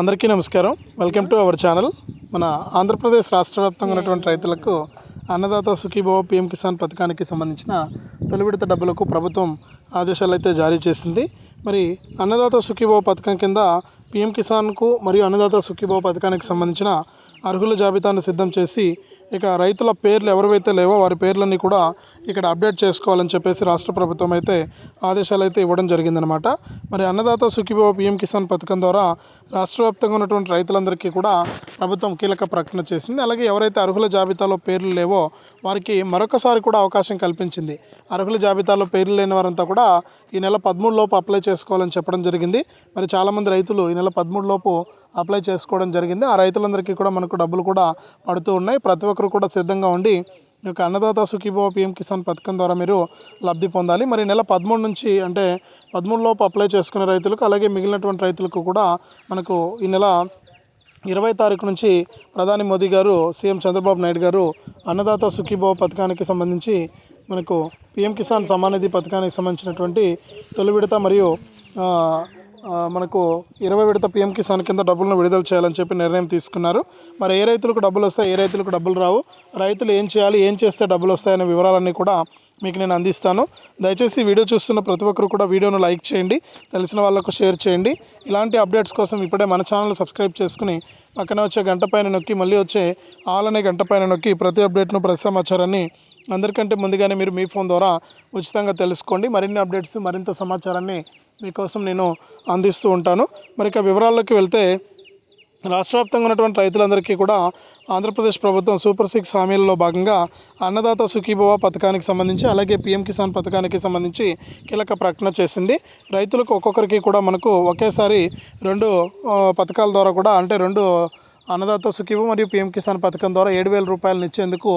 అందరికీ నమస్కారం. Welcome to our channel మన ఆంధ్రప్రదేశ్ రాష్ట్ర వ్యాప్తంగా ఉన్నటువంటి రైతులకు అన్నదాత సుఖీభవ పిఎం కిసాన్ పథకానికి సంబంధించిన తొలి విడత డబ్బులకు ప్రభుత్వం ఆదేశాలు అయితే జారీ చేసింది. మరి అన్నదాత సుఖీభవ పథకం కింద పిఎం కిసాన్కు మరియు అన్నదాత సుఖీభవ పథకానికి సంబంధించిన అర్హుల జాబితాను సిద్ధం చేసి ఇక రైతుల పేర్లు ఎవరివైతే లేవో వారి పేర్లన్నీ కూడా ఇక్కడ అప్డేట్ చేసుకోవాలని చెప్పేసి రాష్ట్ర ప్రభుత్వం అయితే ఆదేశాలు అయితే ఇవ్వడం జరిగిందనమాట మరి అన్నదాత సుఖీభవ పిఎం కిసాన్ పథకం ద్వారా రాష్ట్ర వ్యాప్తంగా ఉన్నటువంటి రైతులందరికీ కూడా ప్రభుత్వం కీలక ప్రకటన చేసింది. అలాగే ఎవరైతే అర్హుల జాబితాలో పేర్లు లేవో వారికి మరొకసారి కూడా అవకాశం కల్పించింది. అర్హుల జాబితాలో పేర్లు లేని వారంతా కూడా ఈ నెల పదమూడు లోపు అప్లై చేసుకోవాలని చెప్పడం జరిగింది. మరి చాలామంది రైతులు ఈ నెల పదమూడు లోపు అప్లై చేసుకోవడం జరిగింది. ఆ రైతులందరికీ కూడా మనకు డబ్బులు కూడా పడుతూ ఉన్నాయి. ప్రతి ఒక్కరు కూడా సిద్ధంగా ఉండి ఈ యొక్క అన్నదాత సుఖీభవ పిఎం కిసాన్ పథకం ద్వారా మీరు లబ్ధి పొందాలి. మరి నెల పదమూడు నుంచి అంటే పదమూడు లోపు అప్లై చేసుకునే రైతులకు అలాగే మిగిలినటువంటి రైతులకు కూడా మనకు ఈ నెల ఇరవై తారీఖు నుంచి ప్రధాని మోదీ గారు సీఎం చంద్రబాబు నాయుడు గారు అన్నదాత సుఖీభవ పథకానికి సంబంధించి మనకు పిఎం కిసాన్ సమానిధి పథకానికి సంబంధించినటువంటి తొలి విడత మరియు మనకు ఇరవై విడత పిఎం కిసాన్ కింద డబ్బులను విడుదల చేయాలని చెప్పి నిర్ణయం తీసుకున్నారు. మరి ఏ రైతులకు డబ్బులు వస్తాయి ఏ రైతులకు డబ్బులు రావు రైతులు ఏం చేయాలి ఏం చేస్తే డబ్బులు వస్తాయనే వివరాలన్నీ కూడా మీకు నేను అందిస్తాను. దయచేసి వీడియో చూస్తున్న ప్రతి ఒక్కరు కూడా వీడియోను లైక్ చేయండి తెలిసిన వాళ్ళకు షేర్ చేయండి. ఇలాంటి అప్డేట్స్ కోసం ఇప్పుడే మన ఛానల్ సబ్స్క్రైబ్ చేసుకుని పక్కన వచ్చే గంట పైన నొక్కి మళ్ళీ వచ్చే ఆల్ అనే గంట పైన నొక్కి ప్రతి అప్డేట్ను ప్రతి సమాచారాన్ని అందరికంటే ముందుగానే మీరు మీ ఫోన్ ద్వారా ఉచితంగా తెలుసుకోండి. మరిన్ని అప్డేట్స్ మరింత సమాచారాన్ని మీకోసం నేను అందిస్తూ ఉంటాను. మరి ఇక వివరాల్లోకి వెళ్తే రాష్ట్ర వ్యాప్తంగా ఉన్నటువంటి రైతులందరికీ కూడా ఆంధ్రప్రదేశ్ ప్రభుత్వం సూపర్ సిక్స్ హామీలలో భాగంగా అన్నదాత సుఖీభవ పథకానికి సంబంధించి అలాగే పీఎం కిసాన్ పథకానికి సంబంధించి కీలక ప్రకటన చేసింది. రైతులకు ఒక్కొక్కరికి కూడా మనకు ఒకేసారి రెండు పథకాల ద్వారా కూడా అంటే రెండు అన్నదాత సుఖీభ మరియు పిఎం కిసాన్ పథకం ద్వారా ఏడు వేల రూపాయలను ఇచ్చేందుకు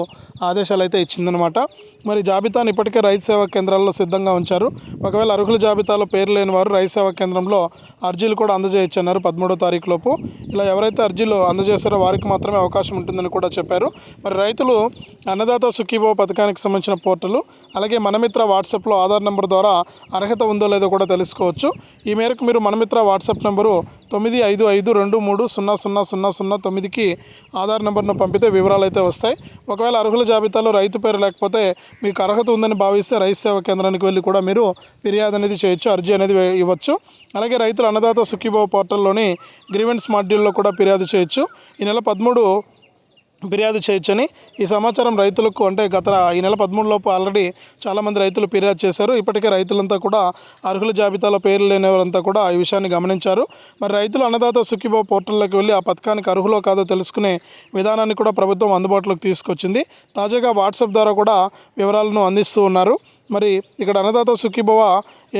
ఆదేశాలు అయితే ఇచ్చిందనమాట మరి జాబితాను ఇప్పటికే రైతు సేవా కేంద్రాల్లో సిద్ధంగా ఉంచారు. ఒకవేళ అర్హుల జాబితాలో పేరు లేని వారు రైతు సేవా కేంద్రంలో అర్జీలు కూడా అందజేయచ్చన్నారు పదమూడో తారీఖు లోపు. ఇలా ఎవరైతే అర్జీలు అందజేస్తారో వారికి మాత్రమే అవకాశం ఉంటుందని కూడా చెప్పారు. మరి రైతులు అన్నదాత సుఖీభవ పథకానికి సంబంధించిన పోర్టలు అలాగే మనమిత్ర వాట్సాప్లో ఆధార్ నెంబర్ ద్వారా అర్హత ఉందో లేదో కూడా తెలుసుకోవచ్చు. ఈ మేరకు మీరు మనమిత్ర వాట్సాప్ నెంబరు తొమ్మిది ఐదు ఐదు రెండు మూడు సున్నా సున్నా సున్నా సున్నా తొమ్మిదికి ఆధార్ నెంబర్ను పంపితే వివరాలు అయితే వస్తాయి. ఒకవేళ అర్హుల జాబితాలో రైతు పేరు లేకపోతే మీకు అర్హత ఉందని భావిస్తే రైతు సేవా కేంద్రానికి వెళ్ళి కూడా మీరు ఫిర్యాదు అనేది చేయొచ్చు అర్జీ అనేది ఇవ్వచ్చు. అలాగే రైతుల అన్నదాత సుఖీభావ పోర్టల్లోని గ్రీవెన్స్ మాడ్యూల్లో కూడా ఫిర్యాదు చేయొచ్చు. ఈ నెల పదమూడు ఫిర్యాదు చేయొచ్చని ఈ సమాచారం రైతులకు అంటే గత ఈ నెల పదమూడు లోపు ఆల్రెడీ చాలామంది రైతులు ఫిర్యాదు చేశారు. ఇప్పటికే రైతులంతా కూడా అర్హుల జాబితాలో పేర్లు లేనివారంతా కూడా ఈ విషయాన్ని గమనించారు. మరి రైతులు అన్నదాత సుఖీభావ పోర్టల్లోకి వెళ్ళి ఆ పథకానికి అర్హులో కాదో తెలుసుకునే విధానాన్ని కూడా ప్రభుత్వం అందుబాటులోకి తీసుకొచ్చింది. తాజాగా వాట్సాప్ ద్వారా కూడా వివరాలను అందిస్తూ ఉన్నారు. మరి ఇక్కడ Annadata Sukhibhava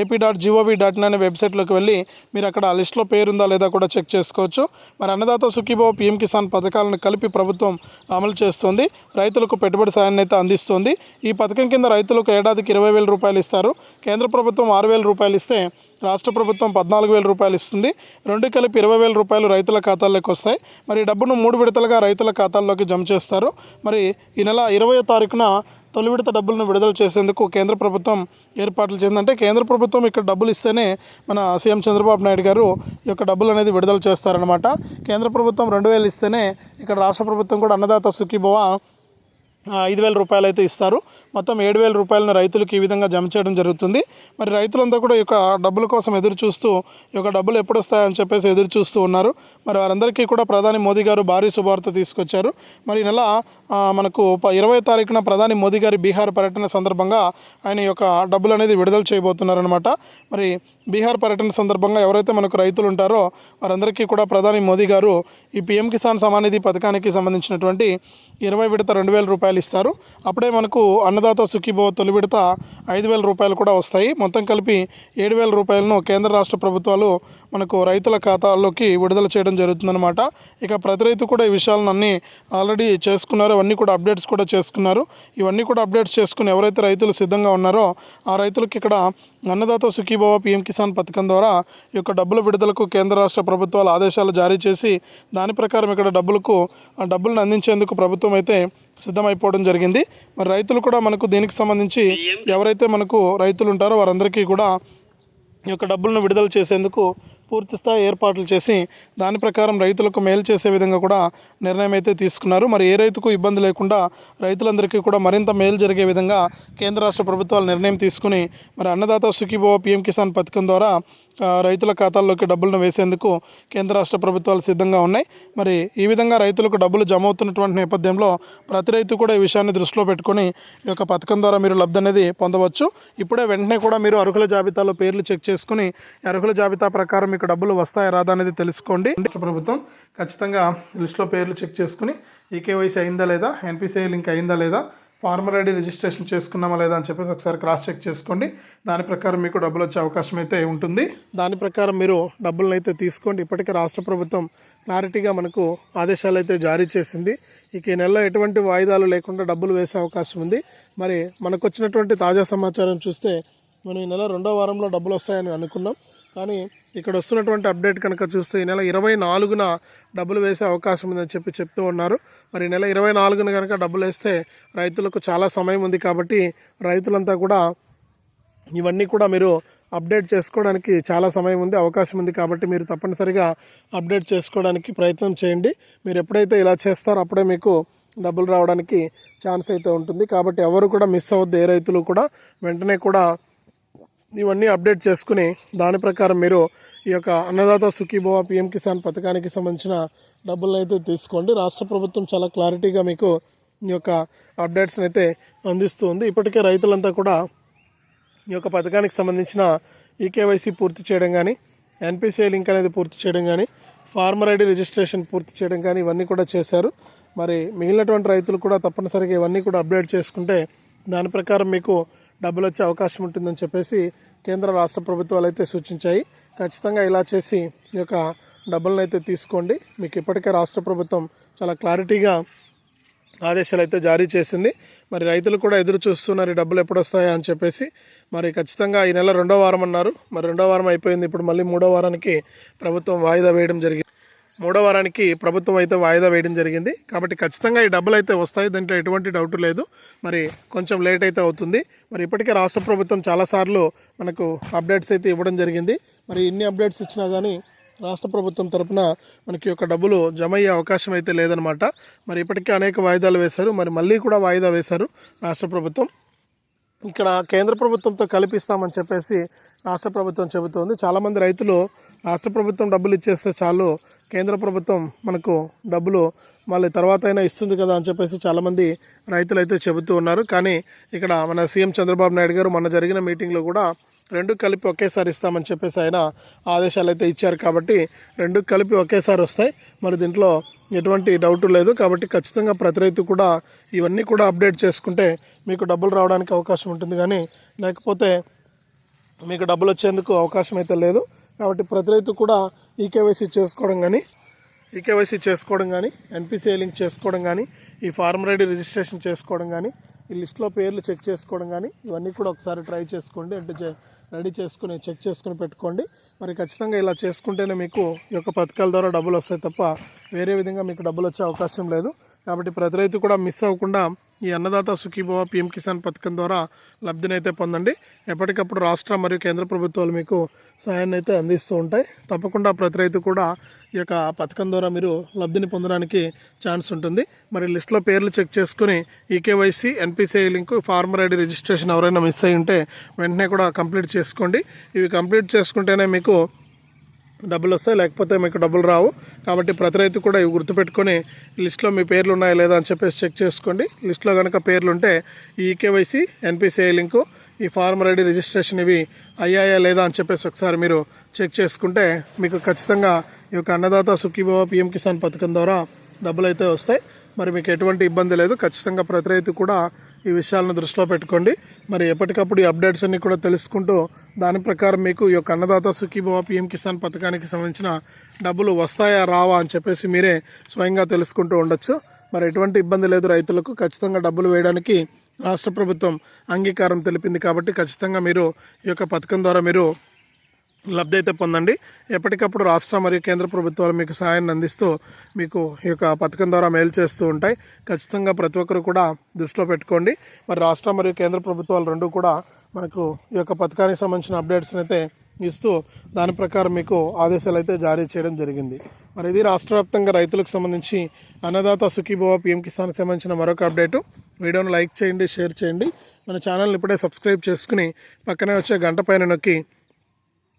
AP dot G O V dot in అనే వెబ్సైట్లోకి వెళ్ళి మీరు అక్కడ ఆ లిస్ట్లో పేరుందా లేదా కూడా చెక్ చేసుకోవచ్చు. మరి అన్నదాత సుఖీభవ పిఎం కిసాన్ పథకాలను కలిపి ప్రభుత్వం అమలు చేస్తుంది. రైతులకు పెట్టుబడి సాయాన్ని అయితే అందిస్తుంది. ఈ పథకం కింద రైతులకు ఏడాదికి ఇరవై వేల రూపాయలు ఇస్తారు. కేంద్ర ప్రభుత్వం ఆరు వేల రూపాయలు ఇస్తే రాష్ట్ర ప్రభుత్వం పద్నాలుగు వేల రూపాయలు ఇస్తుంది. రెండు కలిపి ఇరవై వేల రూపాయలు రైతుల ఖాతాల్లోకి వస్తాయి. మరి డబ్బును మూడు విడతలుగా రైతుల ఖాతాల్లోకి జమ చేస్తారు. మరి ఈ నెల ఇరవై తారీఖున తొలి విడత డబ్బులను విడుదల చేసేందుకు కేంద్ర ప్రభుత్వం ఏర్పాట్లు చేసిందంటే కేంద్ర ప్రభుత్వం ఇక్కడ డబ్బులు ఇస్తేనే మన సీఎం చంద్రబాబు నాయుడు గారు ఈ యొక్క డబ్బులు అనేది విడుదల చేస్తారనమాట కేంద్ర ప్రభుత్వం రెండు వేలు ఇస్తేనే ఇక్కడ రాష్ట్ర ప్రభుత్వం కూడా అన్నదాత సుఖీభవ ఐదు వేల రూపాయలు అయితే ఇస్తారు. మొత్తం ఏడు వేల రూపాయలను రైతులకు ఈ విధంగా జమ చేయడం జరుగుతుంది. మరి రైతులంతా కూడా ఈ యొక్క డబ్బుల కోసం ఎదురు చూస్తూ ఈ యొక్క డబ్బులు ఎప్పుడు వస్తాయని చెప్పేసి ఎదురు చూస్తూ ఉన్నారు. మరి వారందరికీ కూడా ప్రధాని మోదీ గారు భారీ శుభవార్త తీసుకొచ్చారు. మరి నెల మనకు ఇరవై తారీఖున ప్రధాని మోదీ గారి బీహార్ పర్యటన సందర్భంగా ఆయన యొక్క డబ్బులు అనేది విడుదల చేయబోతున్నారనమాట మరి బీహార్ పర్యటన సందర్భంగా ఎవరైతే మనకు రైతులు ఉంటారో వారందరికీ కూడా ప్రధాని మోదీ గారు ఈ పిఎం కిసాన్ సమానిధి పథకానికి సంబంధించినటువంటి ఇరవై విడత రెండు వేల రూపాయలు ఇస్తారు. అప్పుడే మనకు అన్నదాత సుఖీభవ తొలి విడత ఐదు వేల రూపాయలు కూడా వస్తాయి. మొత్తం కలిపి ఏడు వేల రూపాయలను కేంద్ర రాష్ట్ర ప్రభుత్వాలు మనకు రైతుల ఖాతాల్లోకి విడుదల చేయడం జరుగుతుందన్నమాట. ఇక ప్రతి రైతు కూడా ఈ విషయాలను అన్నీ ఆల్రెడీ చేసుకున్నారు. అవన్నీ కూడా అప్డేట్స్ కూడా చేసుకున్నారు. ఇవన్నీ కూడా అప్డేట్స్ చేసుకుని ఎవరైతే రైతులు సిద్ధంగా ఉన్నారో ఆ రైతులకు ఇక్కడ అన్నదాత సుఖీభవ పిఎం కిసాన్ పథకం ద్వారా ఈ యొక్క డబ్బుల విడుదలకు కేంద్ర రాష్ట్ర ప్రభుత్వాలు ఆదేశాలు జారీ చేసి దాని ప్రకారం ఇక్కడ డబ్బులకు ఆ డబ్బులను అందించేందుకు ప్రభుత్వం అయితే సిద్ధమైపోవడం జరిగింది. మరి రైతులు కూడా మనకు దీనికి సంబంధించి ఎవరైతే మనకు రైతులు ఉంటారో వారందరికీ కూడా ఈ యొక్క డబ్బులను విడుదల చేసేందుకు పూర్తి స్థాయి ఏర్పాట్లు చేసి దాని ప్రకారం రైతులకు మేలు చేసే విధంగా కూడా నిర్ణయం అయితే తీసుకున్నారు. మరి ఏ రైతుకు ఇబ్బంది లేకుండా రైతులందరికీ కూడా మరింత మేలు జరిగే విధంగా కేంద్ర రాష్ట్ర ప్రభుత్వాలు నిర్ణయం తీసుకుని మరి అన్నదాత సుఖీభవ పిఎం కిసాన్ పథకం ద్వారా రైతుల ఖాతాల్లోకి డబ్బులను వేసేందుకు కేంద్ర రాష్ట్ర ప్రభుత్వాలు సిద్ధంగా ఉన్నాయి. మరి ఈ విధంగా రైతులకు డబ్బులు జమ అవుతున్నటువంటి నేపథ్యంలో ప్రతి రైతు కూడా ఈ విషయాన్ని దృష్టిలో పెట్టుకొని ఈ యొక్క పథకం ద్వారా మీరు లబ్ధి అనేది పొందవచ్చు. ఇప్పుడే వెంటనే కూడా మీరు అర్హుల జాబితాలో పేర్లు చెక్ చేసుకుని అర్హుల జాబితా ప్రకారం మీకు డబ్బులు వస్తాయా రాదా అనేది తెలుసుకోండి. రాష్ట్ర ప్రభుత్వం ఖచ్చితంగా లిస్టులో పేర్లు చెక్ చేసుకుని ఈకేవైసీ అయిందా లేదా ఎన్పిసిఐ లింక్ అయిందా లేదా ఫార్మర్ ఐడి రిజిస్ట్రేషన్ చేసుకున్నామా లేదా అని చెప్పేసి ఒకసారి క్రాస్ చెక్ చేసుకోండి. దాని ప్రకారం మీకు డబ్బులు వచ్చే అవకాశం అయితే ఉంటుంది. దాని ప్రకారం మీరు డబ్బులను అయితే తీసుకోండి. ఇప్పటికే రాష్ట్ర ప్రభుత్వం క్లారిటీగా మనకు ఆదేశాలు అయితే జారీ చేసింది. ఇక ఈ నెలలో ఎటువంటి వాయిదాలు లేకుండా డబ్బులు వేసే అవకాశం ఉంది. మరి మనకు వచ్చినటువంటి తాజా సమాచారం చూస్తే మనం ఈ నెల రెండో వారంలో డబ్బులు వస్తాయని అనుకున్నాం. కానీ ఇక్కడ వస్తున్నటువంటి అప్డేట్ కనుక చూస్తే ఈ నెల ఇరవై నాలుగున డబ్బులు వేసే అవకాశం ఉందని చెప్పి చెప్తూ ఉన్నారు. మరి నెల ఇరవై నాలుగున కనుక డబ్బులు వేస్తే రైతులకు చాలా సమయం ఉంది కాబట్టి రైతులంతా కూడా ఇవన్నీ కూడా మీరు అప్డేట్ చేసుకోవడానికి చాలా సమయం ఉంది అవకాశం ఉంది కాబట్టి మీరు తప్పనిసరిగా అప్డేట్ చేసుకోవడానికి ప్రయత్నం చేయండి. మీరు ఎప్పుడైతే ఇలా చేస్తారో అప్పుడే మీకు డబ్బులు రావడానికి ఛాన్స్ అయితే ఉంటుంది. కాబట్టి ఎవరు కూడా మిస్ అవ్వద్దు ఏ రైతులు కూడా వెంటనే కూడా ఇవన్నీ అప్డేట్ చేసుకుని దాని ప్రకారం మీరు ఈ యొక్క అన్నదాత సుఖీభవ పిఎం కిసాన్ పథకానికి సంబంధించిన డబ్బులను అయితే తీసుకోండి. రాష్ట్ర ప్రభుత్వం చాలా క్లారిటీగా మీకు ఈ యొక్క అప్డేట్స్ని అయితే అందిస్తూ ఉంది. ఇప్పటికే రైతులంతా కూడా ఈ యొక్క పథకానికి సంబంధించిన ఈకేవైసీ పూర్తి చేయడం కానీ ఎన్పిసిఐ లింక్ అనేది పూర్తి చేయడం కానీ ఫార్మర్ ఐడి రిజిస్ట్రేషన్ పూర్తి చేయడం కానీ ఇవన్నీ కూడా చేశారు. మరి మిగిలినటువంటి రైతులు కూడా తప్పనిసరిగా ఇవన్నీ కూడా అప్డేట్ చేసుకుంటే దాని ప్రకారం మీకు డబ్బులు వచ్చే అవకాశం ఉంటుందని చెప్పేసి కేంద్ర రాష్ట్ర ప్రభుత్వాలు అయితే సూచించాయి. ఖచ్చితంగా ఇలా చేసి ఈ యొక్క డబ్బులను అయితే తీసుకోండి. మీకు ఇప్పటికే రాష్ట్ర ప్రభుత్వం చాలా క్లారిటీగా ఆదేశాలు అయితే జారీ చేసింది. మరి రైతులు కూడా ఎదురు చూస్తున్నారు ఈ డబ్బులు ఎప్పుడు వస్తాయా అని చెప్పేసి. మరి ఖచ్చితంగా ఈ నెల రెండో వారం అన్నారు. మరి రెండో వారం అయిపోయింది. ఇప్పుడు మళ్ళీ మూడో వారానికి ప్రభుత్వం వాయిదా వేయడం జరిగింది మూడో వారానికి ప్రభుత్వం అయితే వాయిదా వేయడం జరిగింది. కాబట్టి ఖచ్చితంగా ఈ డబ్బులు అయితే వస్తాయి. దాంట్లో ఎటువంటి డౌట్ లేదు. మరి కొంచెం లేట్ అయితే అవుతుంది. మరి ఇప్పటికే రాష్ట్ర ప్రభుత్వం చాలాసార్లు మనకు అప్డేట్స్ అయితే ఇవ్వడం జరిగింది. మరి ఎన్ని అప్డేట్స్ ఇచ్చినా కానీ రాష్ట్ర ప్రభుత్వం తరపున మనకి యొక్క డబ్బులు జమ అయ్యే అవకాశం అయితే లేదనమాట మరి ఇప్పటికే అనేక వాయిదాలు వేశారు. మరి మళ్ళీ కూడా వాయిదా వేశారు రాష్ట్ర ప్రభుత్వం. ఇక్కడ కేంద్ర ప్రభుత్వంతో కల్పిస్తామని చెప్పేసి రాష్ట్ర ప్రభుత్వం చెబుతోంది. చాలామంది రైతులు రాష్ట్ర ప్రభుత్వం డబ్బులు ఇచ్చేస్తే చాలు కేంద్ర ప్రభుత్వం మనకు డబ్బులు మళ్ళీ తర్వాత అయినా ఇస్తుంది కదా అని చెప్పేసి చాలామంది రైతులు అయితే చెబుతూ ఉన్నారు. కానీ ఇక్కడ మన సీఎం చంద్రబాబు నాయుడు గారు మొన్న జరిగిన మీటింగ్లో కూడా రెండు కలిపి ఒకేసారి ఇస్తామని చెప్పేసి ఆయన ఆదేశాలు అయితే ఇచ్చారు కాబట్టి రెండు కలిపి ఒకేసారి వస్తాయి. మరి దీంట్లో ఎటువంటి డౌట్ లేదు కాబట్టి ఖచ్చితంగా ప్రతి రైతు కూడా ఇవన్నీ కూడా అప్డేట్ చేసుకుంటే మీకు డబ్బులు రావడానికి అవకాశం ఉంటుంది కానీ లేకపోతే మీకు డబ్బులు వచ్చేందుకు అవకాశం అయితే లేదు. కాబట్టి ప్రతి రైతు కూడా ఈకేవైసీ చేసుకోవడం కానీ ఈకేవైసీ చేసుకోవడం కానీ ఎన్పిసిఐ లింక్ చేసుకోవడం కానీ ఈ ఫార్మర్ ఐడి రిజిస్ట్రేషన్ చేసుకోవడం కానీ ఈ లిస్ట్లో పేర్లు చెక్ చేసుకోవడం కానీ ఇవన్నీ కూడా ఒకసారి ట్రై చేసుకోండి. అంటే రెడీ చేసుకుని చెక్ చేసుకుని పెట్టుకోండి. మరి ఖచ్చితంగా ఇలా చేసుకుంటేనే మీకు ఈ యొక్క పథకాల ద్వారా డబ్బులు వస్తాయి తప్ప వేరే విధంగా మీకు డబ్బులు వచ్చే అవకాశం లేదు. కాబట్టి ప్రతి రైతు కూడా మిస్ అవ్వకుండా ఈ అన్నదాత సుఖీభవ పిఎం కిసాన్ పథకం ద్వారా లబ్ధినైతే పొందండి. ఎప్పటికప్పుడు రాష్ట్ర మరియు కేంద్ర ప్రభుత్వాలు మీకు సహాయాన్ని అయితే అందిస్తూ ఉంటాయి. తప్పకుండా ప్రతి రైతు కూడా ఈ యొక్క పథకం ద్వారా మీరు లబ్ధిని పొందడానికి ఛాన్స్ ఉంటుంది. మరి లిస్ట్లో పేర్లు చెక్ చేసుకుని eKYC NPCI link farmer ID registration ఎవరైనా మిస్ అయి ఉంటే వెంటనే కూడా కంప్లీట్ చేసుకోండి. ఇవి కంప్లీట్ చేసుకుంటేనే మీకు డబ్బులు వస్తాయి లేకపోతే మీకు డబ్బులు రావు. కాబట్టి ప్రతి రైతు కూడా ఇవి గుర్తుపెట్టుకొని లిస్ట్లో మీ పేర్లు ఉన్నాయా లేదా అని చెప్పేసి చెక్ చేసుకోండి. లిస్ట్లో కనుక పేర్లు ఉంటే ఈ కేవైసీ ఎన్పిసిఐ లింకు ఈ ఫార్మర్ ఐడి రిజిస్ట్రేషన్ ఇవి అయ్యాయా లేదా అని చెప్పేసి ఒకసారి మీరు చెక్ చేసుకుంటే మీకు ఖచ్చితంగా ఈ యొక్క అన్నదాత సుఖీభవ పిఎం కిసాన్ పథకం ద్వారా డబ్బులు అయితే వస్తాయి. మరి మీకు ఎటువంటి ఇబ్బంది లేదు. ఖచ్చితంగా ప్రతి రైతు కూడా ఈ విషయాలను దృష్టిలో పెట్టుకోండి. మరి ఎప్పటికప్పుడు ఈ అప్డేట్స్ అన్ని కూడా తెలుసుకుంటూ దాని ప్రకారం మీకు ఈ యొక్క అన్నదాత సుఖీభవ పిఎం కిసాన్ పథకానికి సంబంధించిన డబ్బులు వస్తాయా రావా అని చెప్పేసి మీరే స్వయంగా తెలుసుకుంటూ ఉండొచ్చు. మరి ఎటువంటి ఇబ్బంది లేదు రైతులకు. ఖచ్చితంగా డబ్బులు వేయడానికి రాష్ట్ర ప్రభుత్వం అంగీకారం తెలిపింది కాబట్టి ఖచ్చితంగా మీరు ఈ యొక్క పథకం ద్వారా మీరు లబ్ధి అయితే పొందండి. ఎప్పటికప్పుడు రాష్ట్ర మరియు కేంద్ర ప్రభుత్వాలు మీకు సహాయాన్ని అందిస్తూ మీకు ఈ యొక్క పథకం ద్వారా మేలు చేస్తూ ఉంటాయి. ఖచ్చితంగా ప్రతి ఒక్కరు కూడా దృష్టిలో పెట్టుకోండి. మరి రాష్ట్ర మరియు కేంద్ర ప్రభుత్వాలు రెండు కూడా మనకు ఈ యొక్క పథకానికి సంబంధించిన అప్డేట్స్ని అయితే ఇస్తూ దాని ప్రకారం మీకు ఆదేశాలు అయితే జారీ చేయడం జరిగింది. మరి ఇది రాష్ట్ర వ్యాప్తంగా రైతులకు సంబంధించి అన్నదాత సుఖీభవ పిఎం కిసాన్కి సంబంధించిన మరొక అప్డేటు. వీడియోను లైక్ చేయండి షేర్ చేయండి. మన ఛానల్ని ఇప్పుడే సబ్స్క్రైబ్ చేసుకుని పక్కనే వచ్చే గంట పైన నొక్కి